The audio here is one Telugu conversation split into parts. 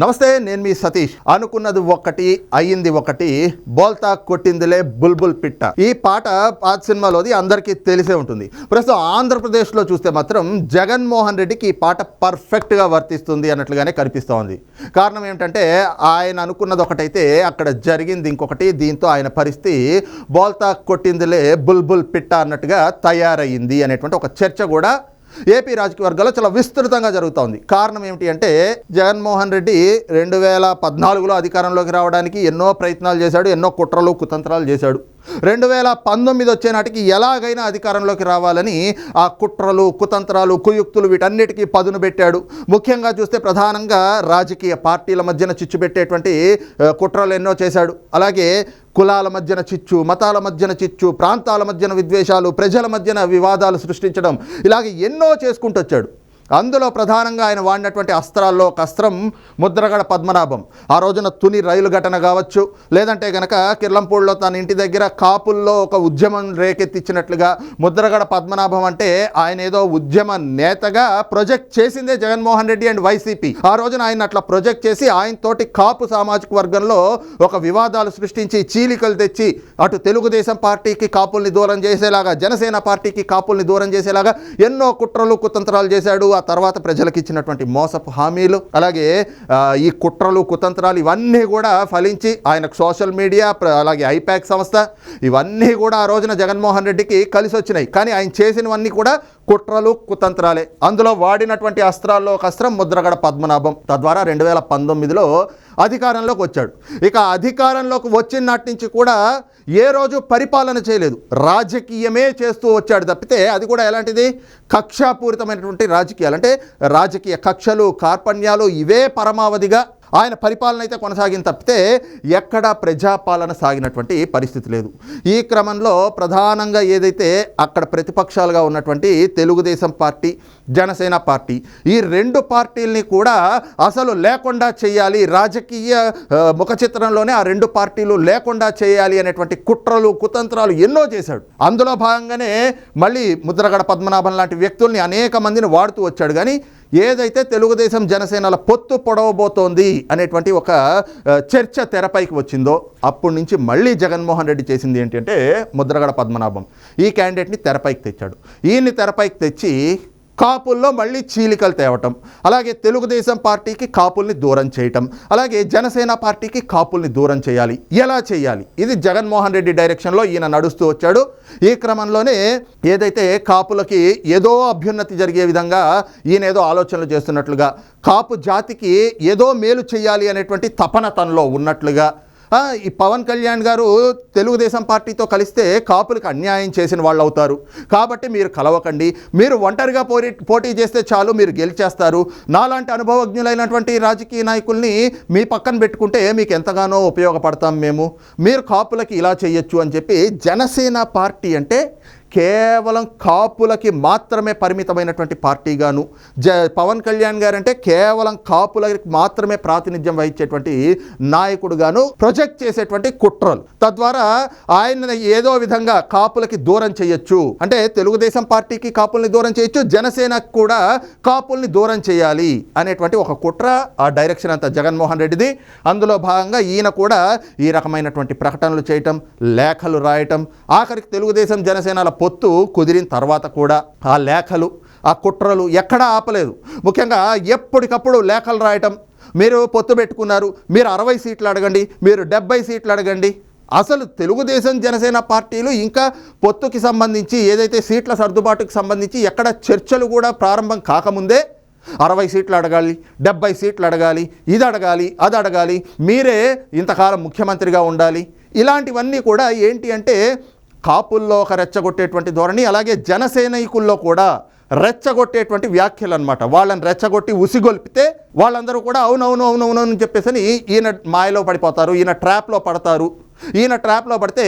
నమస్తే నేను మీ సతీష్. అనుకున్నది ఒకటి అయ్యింది ఒకటి. బోల్తా కొట్టిందిలే బుల్బుల్ పిట్ట. ఈ పాట పాత సినిమాలోది అందరికీ తెలిసే ఉంటుంది. ప్రస్తుతం ఆంధ్రప్రదేశ్లో చూస్తే మాత్రం జగన్మోహన్ రెడ్డికి ఈ పాట పర్ఫెక్ట్గా వర్తిస్తుంది అన్నట్లుగానే కనిపిస్తోంది. కారణం ఏమిటంటే ఆయన అనుకున్నది ఒకటైతే అక్కడ జరిగింది ఇంకొకటి. దీంతో ఆయన పరిస్థితి బోల్తా కొట్టిందిలే బుల్బుల్ పిట్ట అన్నట్టుగా తయారయ్యింది అనేటువంటి ఒక చర్చ కూడా ఏపీ రాజకీయ వర్గాల్లో చాలా విస్తృతంగా జరుగుతోంది. కారణం ఏమిటి అంటే జగన్మోహన్ రెడ్డి రెండు వేల పద్నాలుగులో అధికారంలోకి రావడానికి ఎన్నో ప్రయత్నాలు చేశాడు ఎన్నో కుట్రలు కుతంత్రాలు చేశాడు. రెండు వేల పంతొమ్మిది వచ్చే నాటికి ఎలాగైనా అధికారంలోకి రావాలని ఆ కుట్రలు కుతంత్రాలు కుయుక్తులు వీటన్నిటికీ పదును పెట్టాడు. ముఖ్యంగా చూస్తే ప్రధానంగా రాజకీయ పార్టీల మధ్యన చిచ్చు పెట్టేటువంటి కుట్రలు ఎన్నో చేశాడు. అలాగే కులాల మధ్యన చిచ్చు మతాల మధ్యన చిచ్చు ప్రాంతాల మధ్యన విద్వేషాలు ప్రజల మధ్యన వివాదాలు సృష్టించడం ఇలాగే ఎన్నో చేసుకుంటూ వచ్చాడు అందులో ప్రధానంగా ఆయన వాడినటువంటి అస్త్రాల్లో ఒక అస్త్రం ముద్రగడ పద్మనాభం. ఆ రోజున తుని రైలు ఘటన కావచ్చు లేదంటే గనక కిర్లంపూడిలో తన ఇంటి దగ్గర కాపుల్లో ఒక ఉద్యమం రేకెత్తించినట్లుగా ముద్రగడ పద్మనాభం అంటే ఆయన ఏదో ఉద్యమ నేతగా ప్రొజెక్ట్ చేసిందే జగన్మోహన్ రెడ్డి అండ్ వైసీపీ. ఆ రోజున ఆయన అట్లా ప్రొజెక్ట్ చేసి ఆయన తోటి కాపు సామాజిక వర్గంలో ఒక వివాదాలు సృష్టించి చీలికలు తెచ్చి అటు తెలుగుదేశం పార్టీకి కాపుల్ని దూరం చేసేలాగా జనసేన పార్టీకి కాపుల్ని దూరం చేసేలాగా ఎన్నో కుట్రలు కుతంత్రాలు చేశాడు. ఆ తర్వాత ప్రజలకు ఇచ్చినటువంటి మోసపు హామీలు అలాగే ఈ కుట్రలు కుతంత్రాలు ఇవన్నీ కూడా ఫలించి ఆయనకు సోషల్ మీడియా అలాగే ఐపాక్ సంస్థ ఇవన్నీ కూడా ఆ రోజున జగన్మోహన్ రెడ్డికి కలిసి వచ్చినాయి కానీ ఆయన చేసినవన్నీ కూడా కుట్రలు కుతంత్రాలే. అందులో వాడినటువంటి అస్త్రాల్లో ఒక అస్త్రం ముద్రగడ పద్మనాభం. తద్వారా రెండు వేల పంతొమ్మిదిలో అధికారంలోకి వచ్చాడు. ఇక అధికారంలోకి వచ్చిన నాటి నుంచి కూడా ఏ రోజు పరిపాలన చేయలేదు. రాజకీయమే చేస్తూ వచ్చాడు తప్పితే అది కూడా ఎలాంటిది? కక్షాపూరితమైనటువంటి రాజకీయాలు. అంటే రాజకీయ కక్షలు కార్పణ్యాలు ఇవే పరమావధిగా ఆయన పరిపాలన అయితే కొనసాగింది తప్పితే ఎక్కడా ప్రజాపాలన సాగినటువంటి పరిస్థితి లేదు. ఈ క్రమంలో ప్రధానంగా ఏదైతే అక్కడ ప్రతిపక్షాలుగా ఉన్నటువంటి తెలుగుదేశం పార్టీ జనసేన పార్టీ ఈ రెండు పార్టీల్ని కూడా అసలు లేకుండా చేయాలి రాజకీయ ముఖ చిత్రంలోనే ఆ రెండు పార్టీలు లేకుండా చేయాలి అనేటువంటి కుట్రలు కుతంత్రాలు ఎన్నో చేశాడు. అందులో భాగంగానే మళ్ళీ ముద్రగడ పద్మనాభం లాంటి వ్యక్తుల్ని అనేక మందిని వాడుతూ వచ్చాడు. కానీ ఏదైతే తెలుగుదేశం జనసేనల పొత్తు పొడవబోతోంది అనేటువంటి ఒక చర్చ తెరపైకి వచ్చిందో అప్పటి నుంచి మళ్ళీ జగన్మోహన్ రెడ్డి చేసింది ఏంటంటే ముద్రగడ పద్మనాభం. ఈ క్యాండిడేట్ని తెరపైకి తెచ్చాడు. ఈయన్ని తెరపైకి తెచ్చి కాపుల్లో మళ్ళీ చీలికలు తేవటం అలాగే తెలుగుదేశం పార్టీకి కాపుల్ని దూరం చేయటం అలాగే జనసేన పార్టీకి కాపుల్ని దూరం చేయాలి. ఎలా చేయాలి? ఇది జగన్మోహన్ రెడ్డి డైరెక్షన్లో ఈయన నడుస్తూ వచ్చాడు. ఈ క్రమంలోనే ఏదైతే కాపులకి ఏదో అభ్యున్నతి జరిగే విధంగా ఈయన ఏదో ఆలోచనలు చేస్తున్నట్లుగా కాపు జాతికి ఏదో మేలు చేయాలి అనేటువంటి తపన తనలో ఉన్నట్లుగా ఈ పవన్ కళ్యాణ్ గారు తెలుగుదేశం పార్టీతో కలిస్తే కాపులకు అన్యాయం చేసిన వాళ్ళు అవుతారు. కాబట్టి మీరు కలవకండి. మీరు ఒంటరిగా పోటీ పోటీ చేస్తే చాలు మీరు గెలిచేస్తారు. నాలాంటి అనుభవజ్ఞులైనటువంటి రాజకీయ నాయకుల్ని మీ పక్కన పెట్టుకుంటే మీకు ఎంతగానో ఉపయోగపడతాం మేము. మీరు కాపులకి ఇలా చేయొచ్చు అని చెప్పి జనసేన పార్టీ అంటే కేవలం కాపులకి మాత్రమే పరిమితమైనటువంటి పార్టీగాను జ పవన్ కళ్యాణ్ గారు అంటే కేవలం కాపులకి మాత్రమే ప్రాతినిధ్యం వహించేటువంటి నాయకుడుగాను ప్రొజెక్ట్ చేసేటువంటి కుట్రలు. తద్వారా ఆయన ఏదో విధంగా కాపులకి దూరం చేయొచ్చు. అంటే తెలుగుదేశం పార్టీకి కాపుల్ని దూరం చేయొచ్చు జనసేనకు కూడా కాపుల్ని దూరం చేయాలి అనేటువంటి ఒక కుట్ర ఆ డైరెక్షన్ అంతా జగన్మోహన్ రెడ్డిది. అందులో భాగంగా ఈయన కూడా ఈ రకమైనటువంటి ప్రకటనలు చేయటం లేఖలు రాయటం ఆఖరికి తెలుగుదేశం జనసేనల పొత్తు కుదిరిన తర్వాత కూడా ఆ లేఖలు ఆ కుట్రలు ఎక్కడా ఆపలేదు. ముఖ్యంగా ఎప్పటికప్పుడు లేఖలు రాయటం మీరు పొత్తు పెట్టుకున్నారు మీరు అరవై సీట్లు అడగండి మీరు డెబ్బై సీట్లు అడగండి. అసలు తెలుగుదేశం జనసేన పార్టీలు ఇంకా పొత్తుకి సంబంధించి ఏదైతే సీట్ల సర్దుబాటుకి సంబంధించి ఎక్కడ చర్చలు కూడా ప్రారంభం కాకముందే అరవై సీట్లు అడగాలి డెబ్బై సీట్లు అడగాలి ఇది అడగాలి అది అడగాలి మీరే ఇంతకాలం ముఖ్యమంత్రిగా ఉండాలి. ఇలాంటివన్నీ కూడా ఏంటి అంటే కాపుల్లో ఒక రెచ్చగొట్టేటువంటి ధోరణి అలాగే జనసైనికుల్లో కూడా రెచ్చగొట్టేటువంటి వ్యాఖ్యలు అనమాట వాళ్ళని రెచ్చగొట్టి ఉసిగొల్పితే వాళ్ళందరూ కూడా అవునవును అవునవును అని చెప్పేసి ఈయన మాయలో పడిపోతారు ఈయన ట్రాప్లో పడతారు. ఈయన ట్రాప్లో పడితే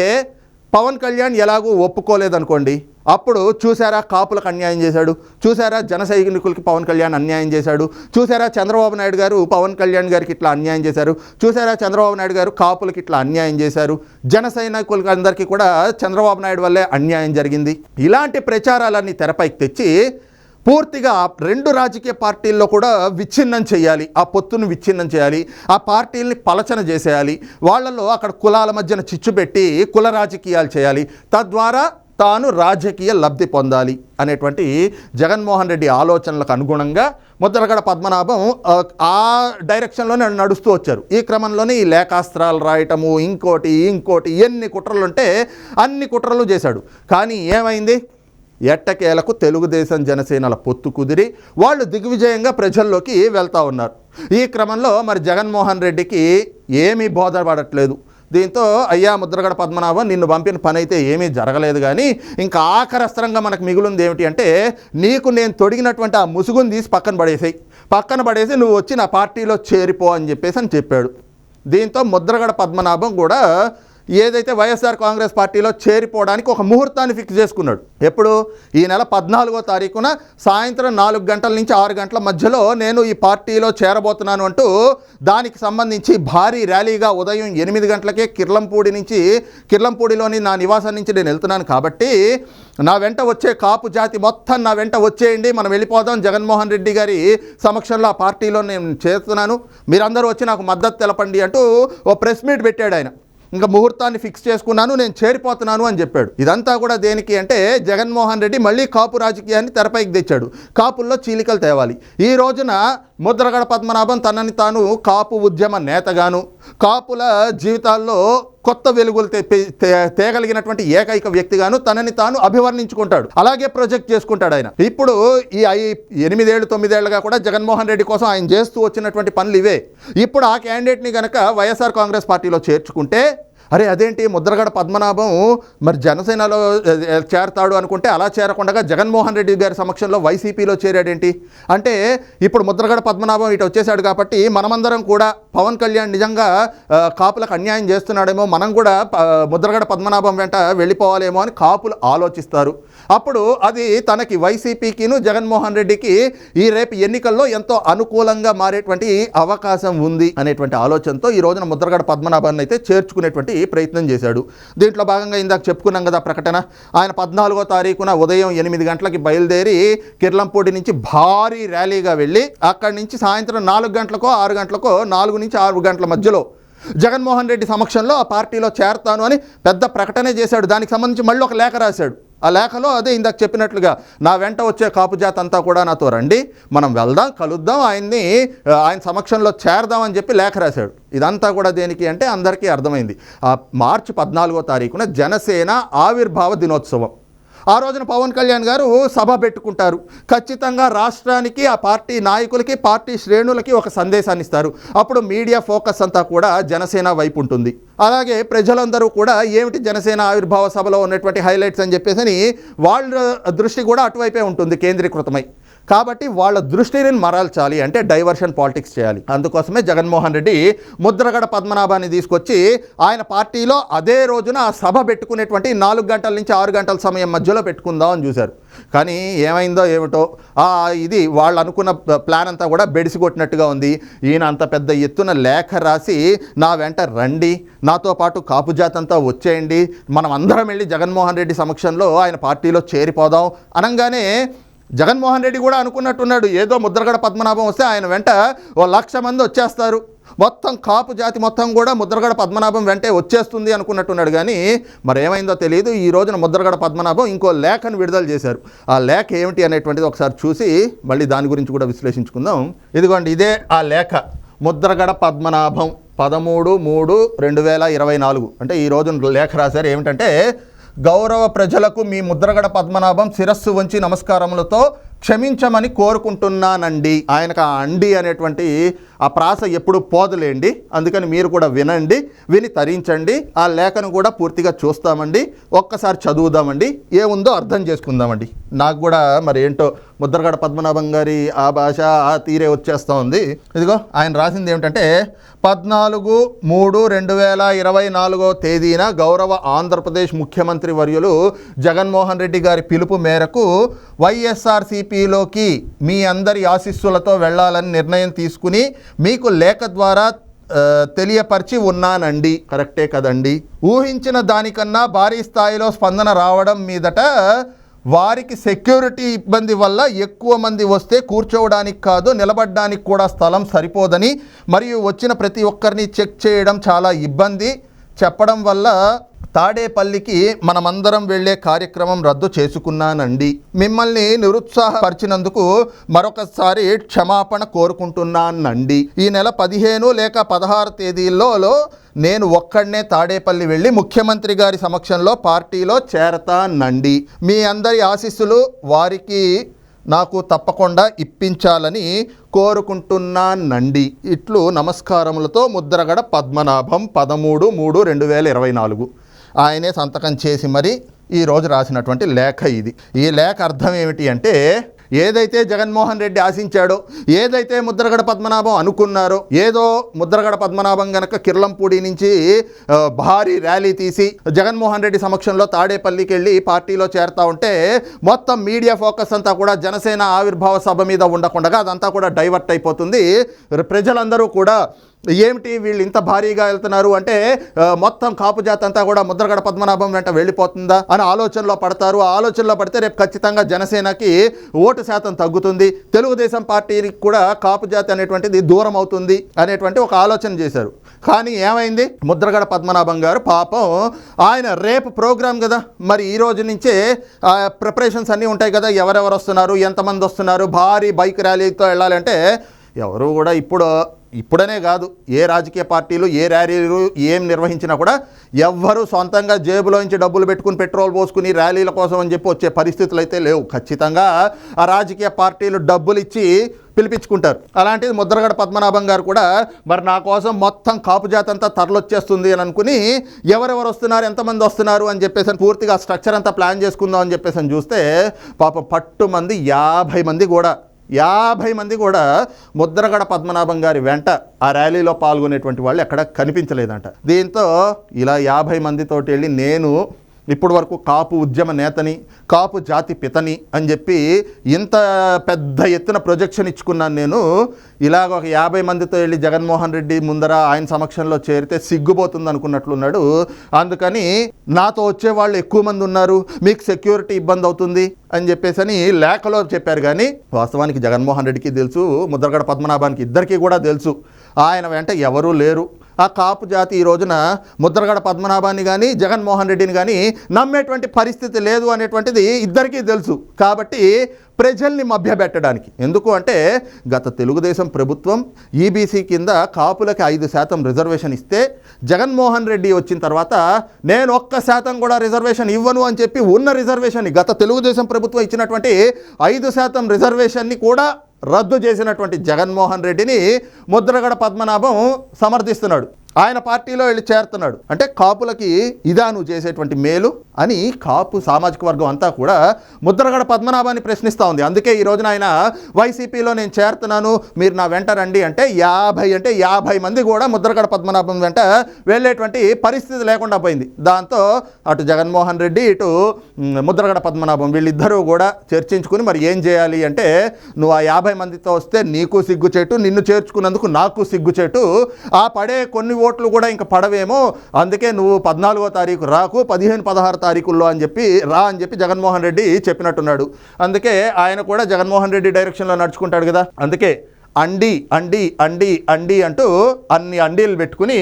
పవన్ కళ్యాణ్ ఎలాగూ ఒప్పుకోలేదనుకోండి. అప్పుడు చూసారా కాపులకు అన్యాయం చేశాడు? చూసారా జన సైనికులకి పవన్ కళ్యాణ్ అన్యాయం చేశాడు? చూసారా చంద్రబాబు నాయుడు గారు పవన్ కళ్యాణ్ గారికి ఇట్లా అన్యాయం చేశారు? చూసారా చంద్రబాబు నాయుడు గారు కాపులకి ఇట్లా అన్యాయం చేశారు? జన సైనికులకి అందరికీ కూడా చంద్రబాబు నాయుడు వల్లే అన్యాయం జరిగింది. ఇలాంటి ప్రచారాలన్నీ తెరపైకి తెచ్చి పూర్తిగా రెండు రాజకీయ పార్టీల్లో కూడా విచ్ఛిన్నం చేయాలి. ఆ పొత్తును విచ్ఛిన్నం చేయాలి. ఆ పార్టీల్ని పలచన చేసేయాలి. వాళ్ళలో అక్కడ కులాల మధ్యన చిచ్చు పెట్టి కుల రాజకీయాలు చేయాలి. తద్వారా తాను రాజకీయ లబ్ధి పొందాలి అనేటువంటి జగన్మోహన్ రెడ్డి ఆలోచనలకు అనుగుణంగా ముద్రగడ పద్మనాభం ఆ, డైరెక్షన్లోనే నడుస్తూ వచ్చారు. ఈ క్రమంలోనే ఈ లేఖాస్త్రాలు రాయటము ఇంకోటి ఇంకోటి ఎన్ని కుట్రలు ఉంటే అన్ని కుట్రలు చేశాడు. కానీ ఏమైంది? ఎట్టకేలకు తెలుగుదేశం జనసేనల పొత్తు కుదిరి వాళ్ళు దిగ్విజయంగా ప్రజల్లోకి వెళ్తా ఉన్నారు. ఈ క్రమంలో మరి జగన్మోహన్ రెడ్డికి ఏమీ బోధపడట్లేదు. దీంతో అయ్యా ముద్రగడ పద్మనాభం నిన్ను పంపిన పని అయితే ఏమీ జరగలేదు కానీ ఇంకా ఆఖరస్త్రంగా మనకు మిగులుంది ఏమిటి అంటే నీకు నేను తొడిగినటువంటి ఆ ముసుగుని తీసి పక్కన పడేసాయి. పక్కన పడేసి నువ్వు వచ్చి నా పార్టీలో చేరిపో అని చెప్పేసి అని చెప్పాడు. దీంతో ముద్రగడ పద్మనాభం కూడా ఏదైతే వైఎస్ఆర్ కాంగ్రెస్ పార్టీలో చేరిపోవడానికి ఒక ముహూర్తాన్ని ఫిక్స్ చేసుకున్నాడు. ఎప్పుడు? ఈ నెల పద్నాలుగో తారీఖున సాయంత్రం నాలుగు గంటల నుంచి ఆరు గంటల మధ్యలో నేను ఈ పార్టీలో చేరబోతున్నాను అంటూ దానికి సంబంధించి భారీ ర్యాలీగా ఉదయం ఎనిమిది గంటలకే కిర్లంపూడి నుంచి కిర్లంపూడిలోని నా నివాసం నుంచి నేను వెళ్తున్నాను కాబట్టి నా వెంట వచ్చే కాపు జాతి మొత్తం నా వెంట వచ్చేయండి. మనం వెళ్ళిపోదాం. జగన్మోహన్ రెడ్డి గారి సమక్షంలో ఆ పార్టీలో నేను చేస్తున్నాను మీరందరూ వచ్చి నాకు మద్దతు తెలపండి అంటూ ఓ ప్రెస్ మీట్ పెట్టాడు ఆయన. ఇంకా ముహూర్తాన్ని ఫిక్స్ చేసుకున్నాను నేను చేరిపోతున్నాను అని చెప్పాడు. ఇదంతా కూడా దేనికి అంటే జగన్మోహన్ రెడ్డి మళ్ళీ కాపు రాజకీయాన్ని తెరపైకి తెచ్చాడు. కాపుల్లో చీలికలు తేవాలి. ఈ రోజున ముద్రగడ పద్మనాభం తనని తాను కాపు ఉద్యమ నేతగాను కాపుల జీవితాల్లో కొత్త వెలుగులు తేగలిగినటువంటి ఏకైక వ్యక్తిగాను తనని తాను అభివర్ణించుకుంటాడు. అలాగే ప్రొజెక్ట్ చేసుకుంటాడు ఆయన. ఇప్పుడు ఈ ఐ- ఎనిమిదేళ్ళు తొమ్మిదేళ్ళుగా కూడా జగన్మోహన్ రెడ్డి కోసం ఆయన చేస్తూ వచ్చినటువంటి పనులు ఇవే. ఇప్పుడు ఆ క్యాండిడేట్ని గనక వైఎస్ఆర్ కాంగ్రెస్ పార్టీలో చేర్చుకుంటే అరే అదేంటి? ముద్రగడ పద్మనాభం మరి జనసేనలో చేరతాడు అనుకుంటే అలా చేరకుండా జగన్మోహన్ రెడ్డి గారి సమక్షంలో వైసీపీలో చేరాడేంటి? అంటే ఇప్పుడు ముద్రగడ పద్మనాభం ఇటు వచ్చేసాడు కాబట్టి మనమందరం కూడా పవన్ కళ్యాణ్ నిజంగా కాపులకు అన్యాయం చేస్తున్నాడేమో మనం కూడా ముద్రగడ పద్మనాభం వెంట వెళ్ళిపోవాలేమో అని కాపులు ఆలోచిస్తారు. అప్పుడు అది తనకి వైసీపీకిను జగన్మోహన్ రెడ్డికి ఈ రేపు ఎన్నికల్లో ఎంతో అనుకూలంగా మారేటువంటి అవకాశం ఉంది అనేటువంటి ఆలోచనతో ఈ రోజున ముద్రగడ పద్మనాభాన్ని అయితే చేర్చుకునేటువంటి ప్రయత్నం చేశాడు. దీంట్లో భాగంగా ఇందాక చెప్పుకున్నాం కదా ప్రకటన. ఆయన పద్నాలుగో తారీఖున ఉదయం ఎనిమిది గంటలకి బయలుదేరి కిర్లంపూడి నుంచి భారీ ర్యాలీగా వెళ్ళి అక్కడి నుంచి సాయంత్రం నాలుగు గంటలకో ఆరు గంటలకో నాలుగు నుంచి ఆరు గంటల మధ్యలో జగన్మోహన్ రెడ్డి సమక్షంలో ఆ పార్టీలో చేరతాను అని పెద్ద ప్రకటనే చేశాడు. దానికి సంబంధించి మళ్ళీ ఒక లేఖ రాశాడు. ఆ లేఖలో అదే ఇందాక చెప్పినట్లుగా నా వెంట వచ్చే కాపు జాతి అంతా కూడా నాతో రండి మనం వెళ్దాం కలుద్దాం ఆయన్ని ఆయన సమక్షంలో చేరదామని చెప్పి లేఖ రాశాడు. ఇదంతా కూడా దేనికి అంటే అందరికీ అర్థమైంది. ఆ మార్చి పద్నాలుగో తారీఖున జనసేన ఆవిర్భావ దినోత్సవం. ఆ రోజున పవన్ కళ్యాణ్ గారు సభ పెట్టుకుంటారు. ఖచ్చితంగా రాష్ట్రానికి ఆ పార్టీ నాయకులకి పార్టీ శ్రేణులకి ఒక సందేశాన్ని ఇస్తారు. అప్పుడు మీడియా ఫోకస్ అంతా కూడా జనసేన వైపు ఉంటుంది. అలాగే ప్రజలందరూ కూడా ఏమిటి జనసేన ఆవిర్భావ సభలో ఉన్నటువంటి హైలైట్స్ అని చెప్పేసి అని వాళ్ళ దృష్టి కూడా అటువైపే ఉంటుంది కేంద్రీకృతమై. కాబట్టి వాళ్ళ దృష్టిని మరల్చాలి అంటే డైవర్షన్ పాలిటిక్స్ చేయాలి. అందుకోసమే జగన్మోహన్ రెడ్డి ముద్రగడ పద్మనాభాన్ని తీసుకొచ్చి ఆయన పార్టీలో అదే రోజున ఆ సభ పెట్టుకునేటువంటి నాలుగు గంటల నుంచి ఆరు గంటల సమయం మధ్యలో పెట్టుకుందాం అని చూశారు. కానీ ఏమైందో ఏమిటో ఇది వాళ్ళు అనుకున్న ప్లాన్ అంతా కూడా బెడిసి కొట్టినట్టుగా ఉంది. ఈయన అంత పెద్ద ఎత్తున లేఖ రాసి నా వెంట రండి నాతో పాటు కాపు జాతంతా వచ్చేయండి మనం అందరం వెళ్ళి జగన్మోహన్ రెడ్డి సమక్షంలో ఆయన పార్టీలో చేరిపోదాం. అనగానే జగన్మోహన్ రెడ్డి కూడా అనుకున్నట్టున్నాడు. ఏదో ముద్రగడ పద్మనాభం వస్తే ఆయన వెంట ఓ లక్ష మంది వచ్చేస్తారు. మొత్తం కాపు జాతి మొత్తం కూడా ముద్రగడ పద్మనాభం వెంటే వచ్చేస్తుంది అనుకున్నట్టున్నాడు. కానీ మరి ఏమైందో తెలియదు ఈ రోజున ముద్రగడ పద్మనాభం ఇంకో లేఖను విడుదల చేశారు. ఆ లేఖ ఏమిటి అనేటువంటిది ఒకసారి చూసి మళ్ళీ దాని గురించి కూడా విశ్లేషించుకుందాం. ఇదిగోండి ఇదే ఆ లేఖ. ముద్రగడ పద్మనాభం పదమూడు మూడు రెండు వేల ఇరవై నాలుగు. అంటే ఈ రోజున లేఖ రాశారు. ఏమిటంటే గౌరవ ప్రజలకు మీ ముద్రగడ పద్మనాభం శిరస్సు వంచి నమస్కారములతో క్షమించమని కోరుకుంటున్నానండి. ఆయనకు ఆ అండి అనేటువంటి ఆ ప్రాస ఎప్పుడు పోదులేండి. అందుకని మీరు కూడా వినండి విని తరించండి. ఆ లేఖను కూడా పూర్తిగా చూస్తామండి. ఒక్కసారి చదువుదామండి. ఏముందో అర్థం చేసుకుందామండి. నాకు కూడా మరి ఏంటో ముద్రగడ పద్మనాభం గారి ఆ భాష ఆ తీరే వచ్చేస్తూ ఉంది ఇదిగో ఆయన రాసింది ఏమిటంటే పద్నాలుగు మూడు రెండు వేల ఇరవై నాలుగో తేదీన గౌరవ ఆంధ్రప్రదేశ్ ముఖ్యమంత్రి వర్యులు జగన్మోహన్ రెడ్డి గారి పిలుపు మేరకు వైఎస్ఆర్సీపీలోకి మీ అందరి ఆశీస్సులతో వెళ్ళాలని నిర్ణయం తీసుకుని మీకు లేఖ ద్వారా తెలియపరిచి ఉన్నానండి. కరెక్టే కదండి. ఊహించిన దానికన్నా భారీ స్థాయిలో స్పందన రావడం మీదట వారికి సెక్యూరిటీ ఇబ్బంది వల్ల ఎక్కువ మంది వస్తే కూర్చోవడానికి కాదు నిలబడడానికి కూడా స్థలం సరిపోదని మరియు వచ్చిన ప్రతి ఒక్కరిని చెక్ చేయడం చాలా ఇబ్బంది. చెప్పడం వల్ల తాడేపల్లికి మనమందరం వెళ్ళే కార్యక్రమం రద్దు చేసుకున్నానండి. మిమ్మల్ని నిరుత్సాహపరిచినందుకు మరొకసారి క్షమాపణ కోరుకుంటున్నానండి. ఈ నెల పదిహేను లేక పదహారు తేదీల్లో నేను ఒక్కడనే తాడేపల్లి వెళ్ళి ముఖ్యమంత్రి గారి సమక్షంలో పార్టీలో చేరతానండి. మీ అందరి ఆశీస్సులు వారికి నాకు తప్పకుండా ఇప్పించాలని కోరుకుంటున్నానండి. ఇట్లు నమస్కారములతో ముద్రగడ పద్మనాభం పదమూడు మూడు రెండు వేల ఇరవై నాలుగు. ఆయనే సంతకం చేసి మరి ఈ రోజు రాసినటువంటి లేఖ ఇది. ఈ లేఖ అర్థం ఏమిటి అంటే ఏదైతే జగన్మోహన్ రెడ్డి ఆశించాడో ఏదైతే ముద్రగడ పద్మనాభం అనుకున్నారో ఏదో ముద్రగడ పద్మనాభం గనక కిర్లంపూడి నుంచి భారీ ర్యాలీ తీసి జగన్మోహన్ రెడ్డి సమక్షంలో తాడేపల్లికి వెళ్ళి పార్టీలో చేరుతా ఉంటే మొత్తం మీడియా ఫోకస్ అంతా కూడా జనసేన ఆవిర్భావ సభ మీద ఉండకుండా అదంతా కూడా డైవర్ట్ అయిపోతుంది. ప్రజలందరూ కూడా ఏమిటి వీళ్ళు ఇంత భారీగా వెళ్తున్నారు అంటే మొత్తం కాపు జాతి అంతా కూడా ముద్రగడ పద్మనాభం వెంట వెళ్ళిపోతుందా అని ఆలోచనలో పడతారు. ఆ ఆలోచనలో పడితే రేపు ఖచ్చితంగా జనసేనకి ఓటు శాతం తగ్గుతుంది. తెలుగుదేశం పార్టీకి కూడా కాపు జాతి అనేటువంటిది దూరం అవుతుంది అనేటువంటి ఒక ఆలోచన చేశారు. కానీ ఏమైంది? ముద్రగడ పద్మనాభం గారు పాపం ఆయన రేపు ప్రోగ్రాం కదా. మరి ఈ రోజు నుంచే ప్రిపరేషన్స్ అన్నీ ఉంటాయి కదా. ఎవరెవరు వస్తున్నారు? ఎంతమంది వస్తున్నారు? భారీ బైక్ ర్యాలీతో వెళ్ళాలంటే ఎవరు కూడా ఇప్పుడు ఇప్పుడనే కాదు ఏ రాజకీయ పార్టీలు ఏ ర్యాలీలు ఏం నిర్వహించినా కూడా ఎవ్వరూ సొంతంగా జేబులోంచి డబ్బులు పెట్టుకుని పెట్రోల్ పోసుకుని ర్యాలీల కోసం అని చెప్పి వచ్చే పరిస్థితులు అయితే లేవు. ఖచ్చితంగా ఆ రాజకీయ పార్టీలు డబ్బులు ఇచ్చి పిలిపించుకుంటారు. అలాంటిది ముద్రగడ పద్మనాభం గారు కూడా మరి నా కోసం మొత్తం కాపు అంతా తరలొచ్చేస్తుంది అని అనుకుని ఎవరెవరు వస్తున్నారు ఎంతమంది వస్తున్నారు అని చెప్పేసి పూర్తిగా స్ట్రక్చర్ అంతా ప్లాన్ చేసుకుందాం అని చెప్పేసి చూస్తే పాపం పట్టు మంది యాభై మంది కూడా యాభై మంది కూడా ముద్రగడ పద్మనాభం గారి వెంట ఆ ర్యాలీలో పాల్గొనేటువంటి వాళ్ళు ఎక్కడ కనిపించలేదంట. దీంతో ఇలా యాభై మందితోటి వెళ్ళి నేను ఇప్పటి వరకు కాపు ఉద్యమ నేతని కాపు జాతి పితని అని చెప్పి ఇంత పెద్ద ఎత్తున ప్రొజెక్షన్ ఇచ్చుకున్నాను నేను. ఇలాగ ఒక యాభై మందితో వెళ్ళి జగన్మోహన్ రెడ్డి ముందర ఆయన సమక్షంలో చేరితే సిగ్గుపోతుంది అనుకున్నట్లున్నాడు. అందుకని నాతో వచ్చే వాళ్ళు ఎక్కువ మంది ఉన్నారు మీకు సెక్యూరిటీ ఇబ్బంది అవుతుంది అని చెప్పేసి అని లేఖలో చెప్పారు. కానీ వాస్తవానికి జగన్మోహన్ రెడ్డికి తెలుసు ముద్రగడ పద్మనాభానికి ఇద్దరికీ కూడా తెలుసు. ఆయన వెంట ఎవరూ లేరు. ఆ కాపు జాతి ఈ రోజున ముద్రగడ పద్మనాభాన్ని కానీ జగన్మోహన్ రెడ్డిని కానీ నమ్మేటువంటి పరిస్థితి లేదు అనేటువంటిది ఇద్దరికీ తెలుసు. కాబట్టి ప్రజల్ని మభ్యపెట్టడానికి. ఎందుకు అంటే గత తెలుగుదేశం ప్రభుత్వం ఈబీసీ కింద కాపులకి ఐదు శాతం రిజర్వేషన్ ఇస్తే జగన్మోహన్ రెడ్డి వచ్చిన తర్వాత నేను ఒక్క శాతం కూడా రిజర్వేషన్ ఇవ్వను అని చెప్పి ఉన్న రిజర్వేషన్ని గత తెలుగుదేశం ప్రభుత్వం ఇచ్చినటువంటి ఐదు శాతం రిజర్వేషన్ని కూడా రద్దు చేసినటువంటి జగన్మోహన్ రెడ్డిని ముద్రగడ పద్మనాభం సమర్థిస్తున్నాడు. ఆయన పార్టీలో వెళ్ళి చేరుతున్నాడు. అంటే కాపులకి ఇదా నువ్వు చేసేటువంటి మేలు అని కాపు సామాజిక వర్గం అంతా కూడా ముద్రగడ పద్మనాభాన్ని ప్రశ్నిస్తూ ఉంది. అందుకే ఈ రోజున ఆయన వైసీపీలో నేను చేరుతున్నాను మీరు నా వెంట రండి అంటే యాభై అంటే యాభై మంది కూడా ముద్రగడ పద్మనాభం వెంట వెళ్ళేటువంటి పరిస్థితి లేకుండా పోయింది. దాంతో అటు జగన్మోహన్ రెడ్డి ఇటు ముద్రగడ పద్మనాభం వీళ్ళిద్దరూ కూడా చర్చించుకుని మరి ఏం చేయాలి అంటే నువ్వు ఆ యాభై మందితో వస్తే నీకు సిగ్గుచేటు నిన్ను చేర్చుకున్నందుకు నాకు సిగ్గుచేటు ఆ పడే కొన్ని ఓట్లు కూడా ఇంకా పడవేమో. అందుకే నువ్వు పద్నాలుగో తారీఖు రాకు పదిహేను పదహారు తారీఖుల్లో అని చెప్పి రా అని చెప్పి జగన్మోహన్ రెడ్డి చెప్పినట్టున్నాడు. అందుకే ఆయన కూడా జగన్మోహన్ రెడ్డి డైరెక్షన్లో నడుచుకుంటాడు కదా. అందుకే అండి అండి అండి అండి అంటూ అన్ని అండీలు పెట్టుకుని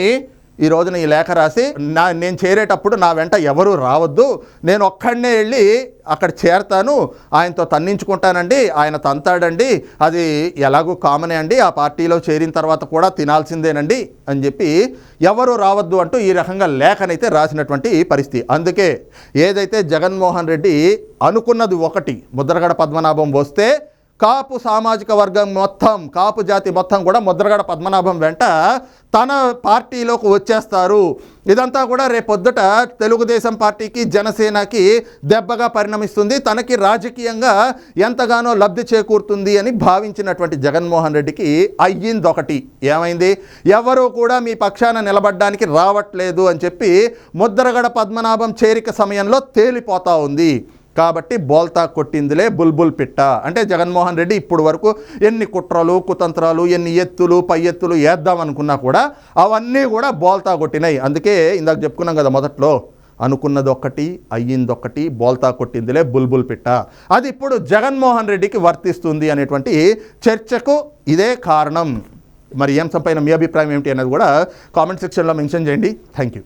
ఈ రోజున ఈ లేఖ రాసి నా నేను చేరేటప్పుడు నా వెంట ఎవరు రావద్దు. నేను ఒక్కడనే వెళ్ళి అక్కడ చేరతాను. ఆయనతో తన్నించుకుంటానండి. ఆయన తంతాడండి. అది ఎలాగూ కామనే అండి. ఆ పార్టీలో చేరిన తర్వాత కూడా తినాల్సిందేనండి అని చెప్పి ఎవరు రావద్దు అంటూ ఈ రకంగా లేఖనైతే రాసినటువంటి పరిస్థితి. అందుకే ఏదైతే జగన్మోహన్ రెడ్డి అనుకున్నది ఒకటి ముద్రగడ పద్మనాభం వస్తే కాపు సామాజిక వర్గం మొత్తం కాపు జాతి మొత్తం కూడా ముద్రగడ పద్మనాభం వెంట తన పార్టీలోకి వచ్చేస్తారు. ఇదంతా కూడా రేపొద్దుట తెలుగుదేశం పార్టీకి జనసేనకి దెబ్బగా పరిణమిస్తుంది. తనకి రాజకీయంగా ఎంతగానో లబ్ధి చేకూరుతుంది అని భావించినటువంటి జగన్మోహన్ రెడ్డికి అయ్యింది ఒకటి ఏమైంది? ఎవరూ కూడా మీ పక్షాన నిలబడడానికి రావట్లేదు అని చెప్పి ముద్రగడ పద్మనాభం చేరిక సమయంలో తేలిపోతా ఉంది. కాబట్టి బోల్తా కొట్టిందిలే బుల్బుల్ పిట్ట. అంటే జగన్మోహన్ రెడ్డి ఇప్పుడు వరకు ఎన్ని కుట్రలు కుతంత్రాలు ఎన్ని ఎత్తులు పై ఎత్తులు వేద్దామనుకున్నా కూడా అవన్నీ కూడా బోల్తా కొట్టినాయి. అందుకే ఇందాక చెప్పుకున్నాం కదా మొదట్లో అనుకున్నది ఒకటి అయ్యింది బోల్తా కొట్టిందిలే బుల్బుల్ పిట్ట. అది ఇప్పుడు జగన్మోహన్ రెడ్డికి వర్తిస్తుంది అనేటువంటి చర్చకు ఇదే కారణం. మరి ఏం సంపైన మీ అభిప్రాయం ఏమిటి అనేది కూడా కామెంట్ సెక్షన్లో మెన్షన్ చేయండి. Thank you